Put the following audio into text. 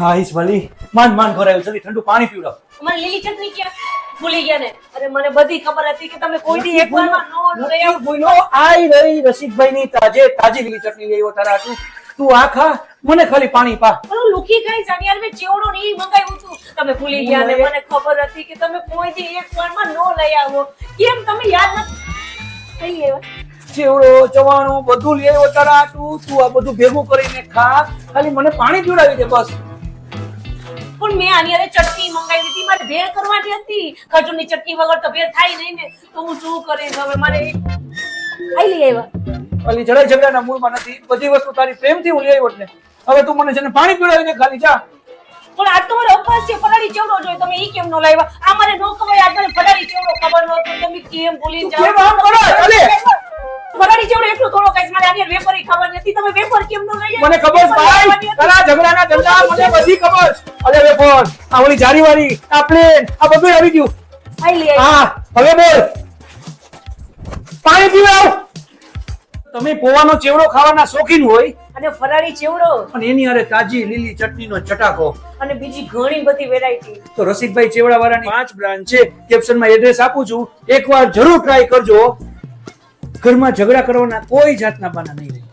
હા ઈશ ભલી માંડ માંડ આવ્યો જલ્દી ઠંડુ પાણી પીવડાવ. મને લીલી ચટણી ક્યાં? ભૂલી ગયા ને. અરે મને બધી ખબર હતી કે તમે કોઈ દી એક વારમાં નો ભૂલો આવો. બોલો આઈ રહી રસિકભાઈ ની તાજે તાજી લીલી ચટણી લઈ આવ્યો તારા હાટુ. તું આ ખા મને ખાલી પાણી પા. ઓલું લુકી ગઈ જાનિયાર મે મેં ચેવડો ની મંગાવ્યું તું. તમે ભૂલી ગયા ને મને ખબર હતી કે તમે કોઈ દી એક વારમાં નો લઈ આવો. કેમ તમે યાદ નથી? લઈ આવ્યા. ચેવડો ચવાણું બધું લઈ આવ્યો તારા તું તું આ બધું ભેગું કરીને ખા. ખાલી મને પાણી પીવડાવી દે બસ. પણ મેં આની અરે ચટણી મંગાવી હતી. મારે ભેળ કરવાની હતી. ખજૂરની ચટણી વગર તો ભેળ થાય નહીં ને. તો હું શું કરીશ? હવે મારે આઈ લઈ આવ્યા. ખાલી જરાય ઝઘડાના મૂળમાં નથી. બધી વસ્તુ તારી પ્રેમથી હું લઈ આવ્યો એટલે. હવે તું મને છે ને પાણી પીવડાવીને ખાલી જા. પણ આજ તો મારે ઉપવાસ છે. ફરાળી ચેવડો જોઈ તમે? ઈ કેમ નો લાવ્યા? આ મારે નો ખબર આ મને ફરાળી ચેવડો ખબર નહોતો તમે કેમ ભૂલી જાવ કેમ આમ કરો? અલે! ફરાળી ચેવડો એટલું થોડો કઈશ મારે આની વેફર ખબર નથી તમે વેફર કેમ નો લઈ મને ખબર ભાઈ તારા ઝઘડાના ધંધા મને બધી ખબર છે. અરે વેફર આ ઓલી જારીવાળી આ પ્લેન આ બધું આવી ગયું. આઈ લે હા હવે બોલ. પાણી પીવડાવ તમે પોવાનો ચેવડો ખાવાના શોખીન હોય. અને ફરાળી ચેવડો. પણ એની અરે તાજી લીલી ચટણીનો ચટાકો. અને બીજી ઘણી બધી વેરાયટી તો રસિકભાઈ ચેવડા વાળાની પાંચ બ્રાન્ડ છે. કેપ્શનમાં એડ્રેસ આપું છું. એકવાર જરૂર ટ્રાય કરજો. ઘરમાં ઝઘડા કરવાના કોઈ જાતના બાના નહીં રહે.